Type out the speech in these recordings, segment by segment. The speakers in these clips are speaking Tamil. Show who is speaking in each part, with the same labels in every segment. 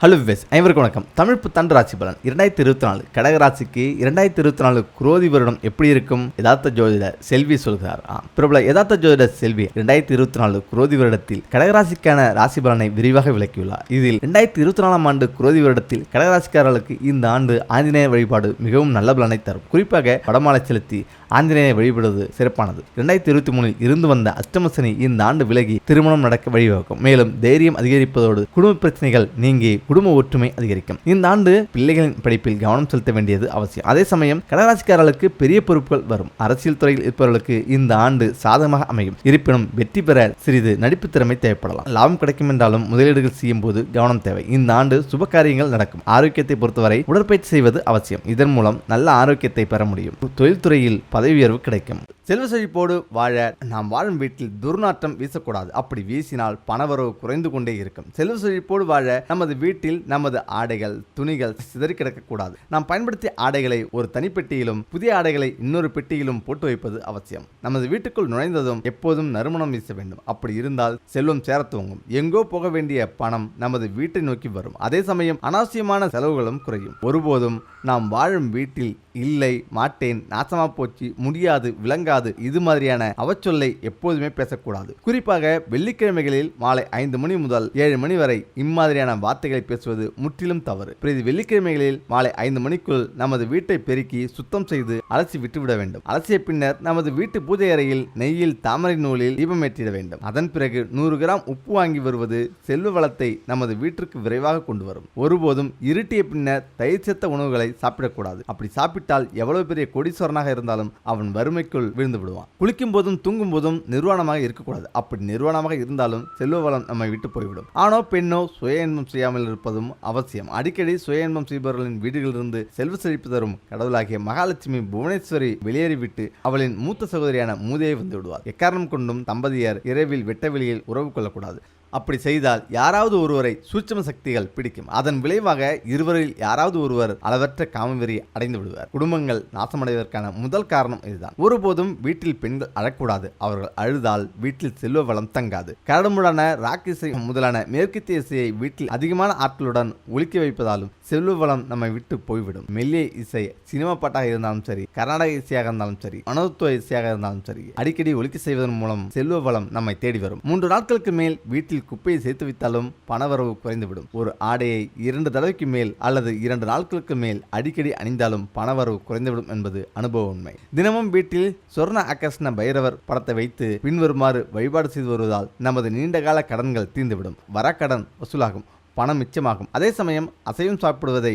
Speaker 1: ஹலோ விவேஸ் அனைவருக்கும் வணக்கம். தமிழ் புத்தாண்டு ராசி பலன். இரண்டாயிரத்தி இருபத்தி நாலு. கடகராசிக்கு இரண்டாயிரத்தி இருபத்தி நாலு குரோதி வருடம் எப்படி இருக்கும்? யதார்த்த ஜோதிடர் செல்வி சொல்கிறார். ஆ, பிரபல யதார்த்த ஜோதிடர் செல்வி இரண்டாயிரத்தி இருபத்தி நாலு குரோதி வருடத்தில் கடகராசிக்கான ராசி பலனை விரிவாக விளக்கியுள்ளார். இதில் இரண்டாயிரத்தி இருபத்தி நாலாம் ஆண்டு குரோதி வருடத்தில் கடகராசிக்காரர்களுக்கு இந்த ஆண்டு ஆஞ்சநேயர் வழிபாடு மிகவும் நல்ல பலனை தரும். குறிப்பாக வடமாலை செலுத்தி ஆஞ்சநேயர் வழிபடுவது சிறப்பானது. இரண்டாயிரத்தி இருபத்தி மூணில் இருந்து வந்த அஷ்டமசனி இந்த ஆண்டு விலகி திருமணம் நடக்க வழிவகுக்கும். மேலும் தைரியம் அதிகரிப்பதோடு குடும்ப பிரச்சனைகள் நீங்கி குடும்ப ஒற்றுமை அதிகரிக்கும். இந்த ஆண்டு பிள்ளைகளின் படிப்பில் கவனம் செலுத்த வேண்டியது அவசியம். அதே சமயம் கடகராசிக்காரர்களுக்கு பெரிய பொறுப்புகள் வரும். அரசியல் துறையில் இருப்பவர்களுக்கு இந்த ஆண்டு சாதகமாக அமையும். இருப்பினும் வெற்றி பெற சிறிது நடிப்பு திறமை தேவைப்படலாம். லாபம் கிடைக்கும் என்றாலும் முதலீடுகள் செய்யும் போது கவனம் தேவை. இந்த ஆண்டு சுப காரியங்கள் நடக்கும். ஆரோக்கியத்தை பொறுத்தவரை உடற்பயிற்சி செய்வது அவசியம். இதன் மூலம் நல்ல ஆரோக்கியத்தை பெற முடியும். தொழில்துறையில் பதவி உயர்வு கிடைக்கும். செல்வ செழிப்போடு வாழ நாம் வாழும் வீட்டில் துர்நாற்றம் வீசக்கூடாது. அப்படி வீசினால் பணவரவு குறைந்து கொண்டே இருக்கும். செல்வ செழிப்போடு வாழ நமது வீட்டில் நமது ஆடைகள் துணிகள் சிதறி கிடக்கக்கூடாது. நாம் பயன்படுத்திய ஆடைகளை ஒரு தனிப்பெட்டியிலும் புதிய ஆடைகளை இன்னொரு பெட்டியிலும் போட்டு வைப்பது அவசியம். நமது வீட்டுக்குள் நுழைந்ததும் எப்போதும் நறுமணம் வீச வேண்டும். அப்படி இருந்தால் செல்வம் சேர துவங்கும். எங்கோ போக வேண்டிய பணம் நமது வீட்டை நோக்கி வரும். அதே சமயம் அனாவசியமான செலவுகளும் குறையும். ஒருபோதும் நாம் வாழும் வீட்டில் இல்லை மாட்டேன் நாசமா போச்சு முடியாது விளங்காது இது மாதிரியான அவச்சொல்லை எப்போதுமே பேசக்கூடாது. குறிப்பாக வெள்ளிக்கிழமைகளில் மாலை ஐந்து மணி முதல் ஏழு மணி வரை இம்மாதிரியான வார்த்தைகளை பேசுவது முற்றிலும் தவறு. பிரதி வெள்ளிக்கிழமைகளில் மாலை ஐந்து மணிக்குள் நமது வீட்டை பெருக்கி சுத்தம் செய்து அலசி விட்டுவிட வேண்டும். அலசிய பின்னர் நமது வீட்டு பூஜை அறையில் நெய்யில் தாமரை நூலில் தீபமேற்றிட வேண்டும். அதன் பிறகு நூறு கிராம் உப்பு வாங்கி வருவது செல்வ வளத்தை நமது வீட்டிற்கு விரைவாக கொண்டு வரும். ஒருபோதும் இருட்டிய பின்னர் தயிர் சேர்த்த உணவுகளை சாப்பிடக்கூடாது. அப்படி சாப்பிட்டால் எவ்வளவு பெரிய கொடிசோரனாக இருந்தாலும் அவன் வறுமைக்குள் விழுந்து விடுவான். குளிக்கும் போதும் தூங்கும் போதும் நிர்வாணமாக இருக்கக்கூடாது. அப்படி நிர்வாணமாக இருந்தாலும் செல்வ வளம் நம்மை விட்டு போய்விடும். ஆனோ பெண்ணோ சுய இன்பம் செய்யாமல் இருப்பதும் அவசியம். அடிக்கடி சுய இன்பம் செய்பவர்களின் வீடுகளிலிருந்து செல்வ செழிப்பு தரும் கடவுளாகிய மகாலட்சுமி புவனேஸ்வரி வெளியேறிவிட்டு அவளின் மூத்த சகோதரியான மூதையை வந்து விடுவார் எக்காரணம் கொண்டும் தம்பதியர் இரவில் வெட்ட வெளியில் உறவு கொள்ளக்கூடாது. அப்படி செய்தால் யாராவது ஒருவரை சூட்சம சக்திகள் பிடிக்கும். அதன் விளைவாக இருவரில் யாராவது ஒருவர் அளவற்ற காமவெறி அடைந்து விடுவார். குடும்பங்கள் நாசமடைவதற்கான முதல் காரணம் இதுதான். ஒருபோதும் வீட்டில் பெண்கள் அழக்கூடாது. அவர்கள் அழுதால் வீட்டில் செல்வ வளம் தங்காது. கரடுமுடான ராக்கிசை முதலான மேற்கத்திய இசையை வீட்டில் அதிகமான ஆட்களுடன் ஒழுக்கி வைப்பதாலும் செல்வ வளம் நம்மை விட்டு போய்விடும். மெல்லிய இசை சினிமா பாட்டாக இருந்தாலும் சரி கர்நாடக இசையாக இருந்தாலும் சரி மனோத்துவ இசையாக இருந்தாலும் சரி அடிக்கடி ஒலிக்க செய்வதன் மூலம் செல்வ வளம் நம்மை தேடி வரும். மூன்று நாட்களுக்கு மேல் வீட்டில் குப்பையை சேர்த்து வைத்தாலும் பணவரவு குறைந்துவிடும். ஒரு ஆடையை இரண்டு தடவைக்கு மேல் அல்லது இரண்டு நாட்களுக்கு மேல் அடிக்கடி அணிந்தாலும் பணவரவு குறைந்துவிடும் என்பது அனுபவ உண்மை. தினமும் வீட்டில் சொர்ண அகர்ஷ்ண பைரவர் படத்தை வைத்து பின்வருமாறு வழிபாடு செய்து வருவதால் நமது நீண்டகால கடன்கள் தீர்ந்துவிடும். வரக்கடன் வசூலாகும். பணம் மிச்சமாகும். அதே சமயம் அசைவம் சாப்பிடுவதை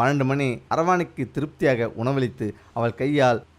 Speaker 1: பன்னெண்டு மணி அரவானைக்கு திருப்தியாக உணவளித்து அவள் கையால்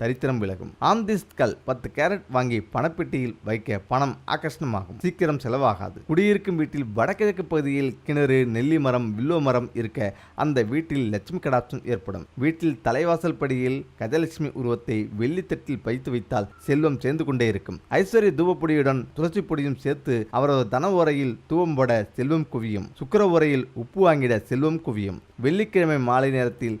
Speaker 1: தரித்திரம் விலகும். ஆம்திஸ்ட் பத்து கேரட் வாங்கி பணப்பெட்டியில் வைக்க பணம் ஆகர்ஷணமாகும் சீக்கிரம் செலவாகாது. குடியிருக்கும் வீட்டில் வடகிழக்கு பகுதியில் கிணறு நெல்லி மரம் வில்லோ மரம் இருக்க அந்த வீட்டில் லட்சுமி கடாட்சம் ஏற்படும். வீட்டில் தலைவாசல் படியில் கஜலட்சுமி உருவத்தை வெள்ளித்தட்டில் வைத்து வைத்தால் செல்வம் சேர்ந்து கொண்டே இருக்கும். ஐஸ்வர்ய தூவப்பொடியுடன் துளசி பொடியும் சேர்த்து அவரது தன உரையில் தூவம் போட செல்வம் குவியும். சுக்கர உரையில் உப்பு வாங்கிட செல்வம் குவியும். வெள்ளிக்கிழமை மாலை நேரத்தில்